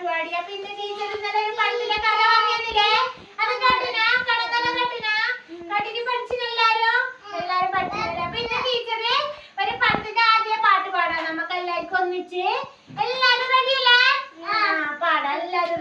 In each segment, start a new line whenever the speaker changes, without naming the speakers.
പാട്ട് പാടി അപ്പൊ ഇന്ന് ടീച്ചർ ഇന്നലെ ഒരു പഴത്തിന്റെ കഥ പറഞ്ഞില്ലേ? അത് കേട്ടിനാ കടകഥ കേട്ടിനാ കേട്ടിട്ട് പഠിച്ചില്ല എല്ലാരും? എല്ലാരും പഠിച്ചില്ല അപ്പൊ ഇന്ന് ഒരു പഴത്തിന്റെ ആദ്യ പാട്ട് പാടാം. നമുക്ക് എല്ലാവർക്കും ഒന്നിച്ച്. എല്ലാരും റെഡിയല്ലേ പാടാം. എല്ലാരും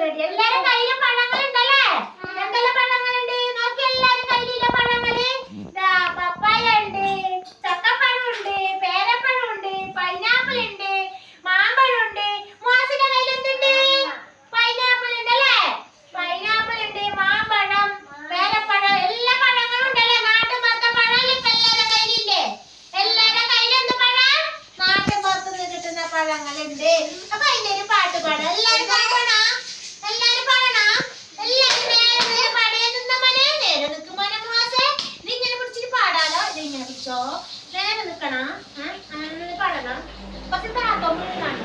അപ്പൊ അതിന്റെ പാട്ട് പാടാം. എല്ലാരും പാടണോ? എല്ലാരും പാടണോ? എല്ലാരും നേരെ പാടേ. നിന്നമനെ ഇങ്ങനെ പിടിച്ചിട്ട് പാടാലോ. ഇത് ഇങ്ങനെ പിടിച്ചോ. നേരെ നിൽക്കണം പാടണം. പക്ഷെ താത്തോ മുഴുവൻ